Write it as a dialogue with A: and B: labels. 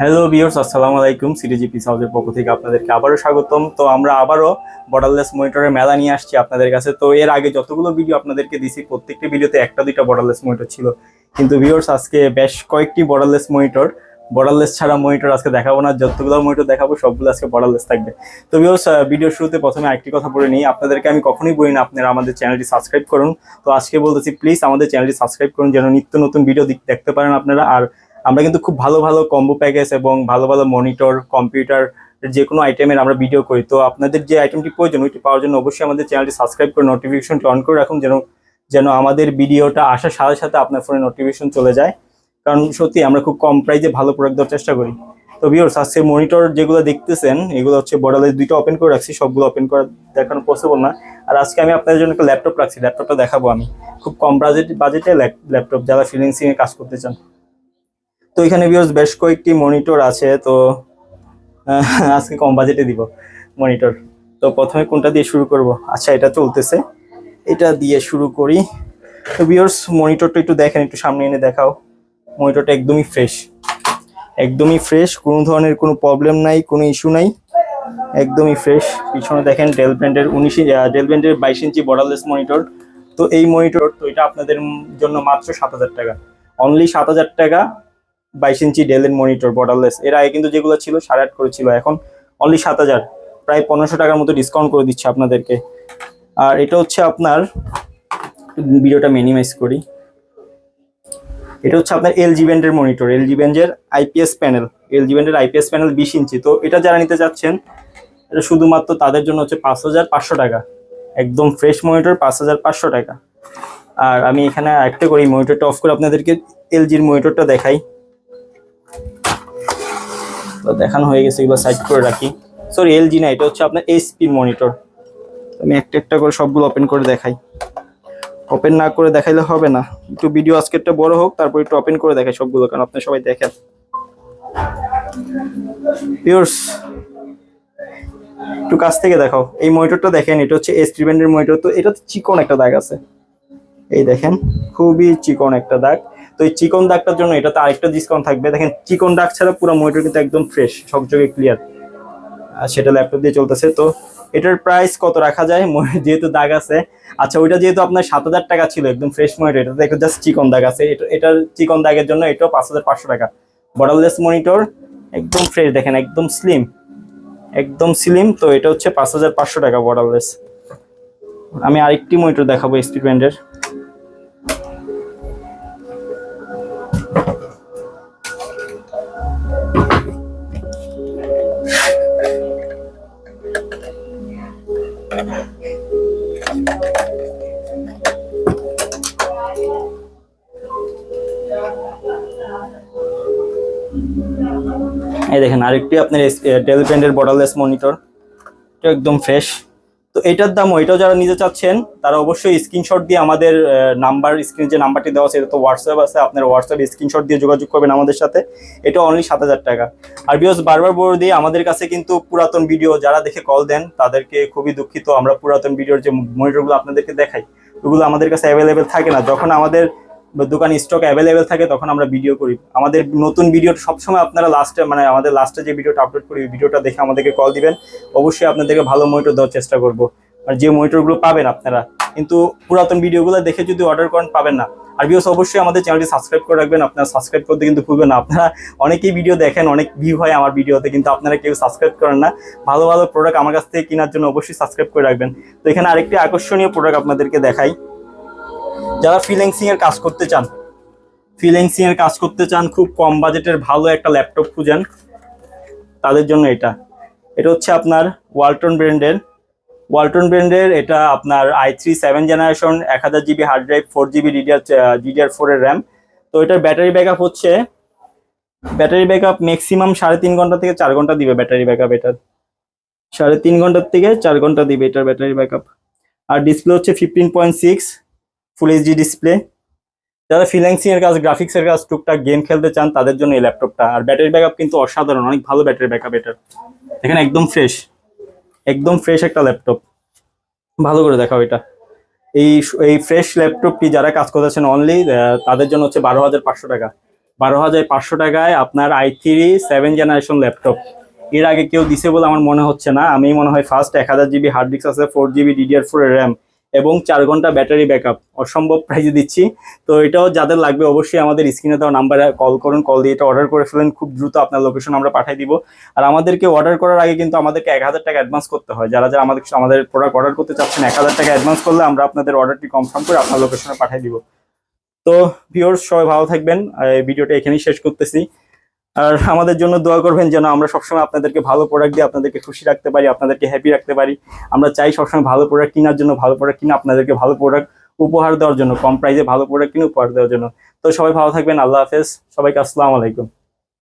A: Hello বিয়ার্স আসসালামু আলাইকুম। সিটিজিপি হাউসের পক্ষ থেকে আপনাদেরকে আবারও স্বাগতম। তো আমরা আবারও বর্ডারলেস মনিটরের মেলা নিয়ে আসছি আপনাদের কাছে। তো এর আগে যতগুলো ভিডিও আপনাদেরকে দিছি, প্রত্যেকটি ভিডিওতে একটা দুইটা বর্ডারলেস মনিটর ছিল। কিন্তু ভিউয়ার্স আজকে বেশ কয়েকটি বর্ডারলেস মনিটর বর্ডারলেস ছাড়া মনিটর আজকে দেখাবো না। যতগুলো মনিটর দেখাবো, সবগুলো আজকে বর্ডারলেস থাকবে। তো ভিউয়ার্স ভিডিও শুরুতে প্রথমে একটি কথা বলে নিই। আপনাদেরকে আমি কখনোই বলি না, আপনারা আমাদের চ্যানেলটি সাবস্ক্রাইব করুন। তো আজকে বলতেছি প্লিজ আমাদের চ্যানেলটি সাবস্ক্রাইব করুন, যেন নিত্য নতুন ভিডিও দেখতে পারেন আপনারা। আর আমরা কিন্তু খুব ভালো ভালো কম্বো প্যাকেজ এবং ভালো ভালো মনিটর কম্পিউটার যে কোনো আইটেমের আমরা ভিডিও করি। তো আপনাদের যে আইটেমটি প্রয়োজন, ওইটি পাওয়ার জন্য অবশ্যই আমাদের চ্যানেলটি সাবস্ক্রাইব করে নোটিফিকেশনটি অন করে রাখুন, যেন যেন আমাদের ভিডিওটা আসার সাথে সাথে আপনার ফোনে নোটিফিকেশন চলে যায়। কারণ সত্যি আমরা খুব কম প্রাইসে ভালো প্রোডাক্ট দেওয়ার চেষ্টা করি। তো ভিউর্স আজকে মনিটর যেগুলো দেখতেছেন, এগুলো হচ্ছে বর্ডারের দুইটা ওপেন করে রাখছি, সবগুলো ওপেন করা দেখানো পসিবল না। আর আজকে আমি আপনাদের জন্য একটা ল্যাপটপ রাখছি ল্যাপটপটা দেখাবো আমি। খুব কম বাজেট বাজেটে ল্যাপটপ যারা ফিলিংসিং এ কাজ করতে চান। তো এখানে ভিউর্স বেশ কয়েকটি মনিটর আছে, তো আজকে কম বাজেটে দিব মনিটর তো প্রথমে কোনটা দিয়ে শুরু করব? আচ্ছা এটা চলতেছে। এটা দিয়ে শুরু করি। তো ভিউর্স মনিটরটা একটু দেখেন, একটু সামনে এনে দেখাও। মনিটরটা একদমই ফ্রেশ একদমই ফ্রেশ কোনো ধরনের কোনো প্রবলেম নাই, কোনো ইস্যু নাই। একদমই ফ্রেশ পিছনে দেখেন ডেল ব্র্যান্ডের উনিশ ডেল ব্র্যান্ডের বাইশ ইঞ্চি বর্ডারলেস মনিটর তো এই মনিটর তো এটা আপনাদের জন্য মাত্র সাত হাজার টাকা। অনলি সাত হাজার টাকা। বাইশ ইঞ্চি ডেলের মনিটর বর্ডারলেস এর আগে কিন্তু যেগুলো ছিল, সাড়ে আট করেছিল এখন অনলি সাত হাজার। প্রায় পনেরোশো টাকার মতো ডিসকাউন্ট করে দিচ্ছে আপনাদেরকে। আর এটা হচ্ছে আপনার, ভিডিওটা মিনিমাইজ করি। এটা হচ্ছে আপনার এলজি ব্যান্ডের মনিটর। এলজি ব্যান্ডের আইপিএস প্যানেল। এল এলজি ব্যান্ডের আইপিএস প্যানেল বিশ ইঞ্চি। তো এটা যারা নিতে চাচ্ছেন, এটা শুধুমাত্র তাদের জন্য হচ্ছে পাঁচ হাজার পাঁচশো টাকা। একদম ফ্রেশ মনিটর পাঁচ হাজার পাঁচশো টাকা। আর আমি এখানে একটা করি মনিটরটা অফ করে আপনাদেরকে এলজির মনিটরটা দেখাই। তো দেখানো হয়ে গেছে, এগুলো সাইড করে রাখি। সরি এলজি না, এটা হচ্ছে আপনার এইচপি মনিটর আমি একটা একটা করে সবগুলো ওপেন করে দেখাই। ওপেন না করে দেখাইলে হবে না। একটু ভিডিও আজকেরটা বড় হোক, তারপর একটু ওপেন করে দেখাই সবগুলো, কারণ আপনি সবাই দেখেন। পিওর্স একটু কাছ থেকে দেখাও। এই মনিটরটা দেখেন, এটা হচ্ছে এস ব্যান্ডের মনিটর তো এটা তো চিকন একটা দাগ আছে। এই দেখেন, খুবই চিকন একটা দাগ। তো এই চিকন দাগটার জন্য এটাতে আরেকটা ডিসকাউন্ট থাকবে। দেখেন, চিকন দাগ ছাড়া পুরো মনিটর কিন্তু একদম ফ্রেশ ঝকঝকে ক্লিয়ার আর সেটা ল্যাপটপ দিয়ে চলতেছে। তো এটার প্রাইস কত রাখা যায়? যেহেতু দাগ আছে। আচ্ছা ওইটা যেহেতু আপনার সাত হাজার টাকা ছিল, একদম ফ্রেশ মনিটর এটাতে একটা জাস্ট চিকন দাগ আছে। এটা এটার চিকন দাগের জন্য এটাও পাঁচ হাজার পাঁচশো টাকা। বর্ডারলেস মনিটর একদম ফ্রেশ দেখেন, একদম স্লিম একদম স্লিম তো এটা হচ্ছে পাঁচ হাজার পাঁচশো টাকা বর্ডারলেস আমি আরেকটি মনিটর দেখাবো এসপি ব্র্যান্ডের এই দেখেন, আরেকটি আপনার ডেল ব্র্যান্ডের বর্ডারলেস মনিটর এটা একদম ফ্রেশ তো এটার দাম এটাও যারা নিতে চাচ্ছেন, তারা অবশ্যই স্ক্রিনশট দিয়ে আমাদের নাম্বার স্ক্রিনে যে নাম্বারটি দেওয়া আছে, এটা তো হোয়াটসঅ্যাপ আছে, আপনার হোয়াটসঅ্যাপে স্ক্রিনশট দিয়ে যোগাযোগ করবেন আমাদের সাথে। এটা অনলি সাত হাজার টাকা। আর বিকজ বারবার বলে দিয়ে আমাদের কাছে কিন্তু পুরাতন ভিডিও যারা দেখে কল দেন, তাদেরকে খুবই দুঃখিত। আমরা পুরাতন ভিডিওর যে মনিটরগুলো আপনাদেরকে দেখাই, ওগুলো আমাদের কাছে অ্যাভেলেবেল থাকে না। যখন আমাদের দোকানে স্টক অ্যাভেলেবেল থাকে, তখন আমরা ভিডিও করি। আমাদের নতুন ভিডিও সবসময় আপনারা লাস্টে মানে আমাদের লাস্টে যে ভিডিওটা আপলোড করি ভিডিওটা দেখে আমাদেরকে কল দিবেন। অবশ্যই আপনাদেরকে ভালো মনিটর দেওয়ার চেষ্টা করব। আর যে মনিটরগুলো পাবেন আপনারা। কিন্তু পুরাতন ভিডিওগুলো দেখে যদি অর্ডার করেন, পাবেন না। আর বিকজ অবশ্যই আমাদের চ্যানেলটি সাবস্ক্রাইব করে রাখবেন। আপনারা সাবস্ক্রাইব করতে কিন্তু ভুলবেন না। আপনারা অনেকেই ভিডিও দেখেন, অনেক ভিউ হয় আমার ভিডিওতে কিন্তু আপনারা কেউ সাবস্ক্রাইব করেন না। ভালো ভালো প্রোডাক্ট আমার কাছ থেকে কেনার জন্য অবশ্যই সাবস্ক্রাইব করে রাখবেন। তো এখানে আরেকটি আকর্ষণীয় প্রোডাক্ট আপনাদেরকে দেখাই। যারা ফ্রিল্যান্সিং এর কাজ করতে চান ফ্রিল্যান্সিং এর কাজ করতে চান, খুব কম বাজেটের ভালো একটা ল্যাপটপ খুঁজেন, তাদের জন্য এটা। এটা হচ্ছে আপনার ওয়ালটন ব্র্যান্ডের ওয়ালটন ব্র্যান্ডের এটা আপনার আই থ্রি সেভেন জেনারেশন এক হাজার GB hard drive four GB DDR DDR four এর র্যাম তো এটার ব্যাটারি ব্যাকআপ হচ্ছে ব্যাটারি ব্যাকআপ ম্যাক্সিমাম সাড়ে তিন ঘণ্টা থেকে চার ঘণ্টা দিবে ব্যাটারি ব্যাকআপ এটার। সাড়ে তিন ঘণ্টার থেকে চার ঘণ্টা দিবে এটার ব্যাটারি ব্যাকআপ আর ডিসপ্লে হচ্ছে fifteen point six full HD display যারা ফ্রিল্যান্সিং এর কাজ গ্রাফিক্স এর কাজ, টুকটাক গেম খেলতে চান, তাদের জন্য এই ল্যাপটপটা আর ব্যাটারি ব্যাকআপ কিন্তু অসাধারণ, অনেক ভালো ব্যাটারি ব্যাকআপ এটার এখানে একদম ফ্রেশ একদম ফ্রেশ একটা ল্যাপটপ ভালো করে দেখাও এটা। এই এই ফ্রেশ ল্যাপটপটি যারা কাজ করতেছেন অনলি তাদের জন্য হচ্ছে বারো হাজার পাঁচশো টাকা। বারো হাজার পাঁচশো টাকায় আপনার I three seven generation laptop এর আগে কেউ দিছে বলে আমার মনে হচ্ছে না। আমি মনে হয় ফার্স্ট এক হাজার জিবি হার্ড ডিস্ক আছে four GB DDR four RAM এবং চার ঘণ্টা ব্যাটারি ব্যাকআপ। অসম্ভব প্রাইজে দিচ্ছি। তো এটাও যাদের লাগবে অবশ্যই আমাদের স্ক্রিনে দেওয়া নাম্বারে কল করুন কল দিয়ে এটা অর্ডার করে ফেলেন। খুব দ্রুত আপনার লোকেশন আমরা পাঠিয়ে দিব। আর আমাদেরকে অর্ডার করার আগে কিন্তু আমাদেরকে এক হাজার টাকা অ্যাডভান্স করতে হয়। যারা যারা আমাদের আমাদের প্রোডাক্ট অর্ডার করতে চাচ্ছেন, এক হাজার টাকা অ্যাডভান্স করলে আমরা আপনাদের অর্ডারটি কনফার্ম করে আপনার লোকেশনে পাঠিয়ে দিব। তো ভিউয়ার্স সবাই ভালো থাকবেন। ভিডিওটা এখানেই শেষ করতেছি। আর আমাদের জন্য দোয়া করবেন যেন আমরা সবসময় আপনাদেরকে ভালো প্রোডাক্ট দিয়ে আপনাদেরকে খুশি রাখতে পারি, আপনাদেরকে হ্যাপি রাখতে পারি। আমরা চাই সবসময় ভালো প্রোডাক্ট কেনার জন্য, ভালো প্রোডাক্ট কিনে আপনাদেরকে ভালো প্রোডাক্ট উপহার দেওয়ার জন্য, কম প্রাইসে ভালো প্রোডাক্ট কিনে উপহার দেওয়ার জন্য। তো সবাই ভালো থাকবেন, আল্লাহ হাফেজ। সবাইকে আসসালামু আলাইকুম।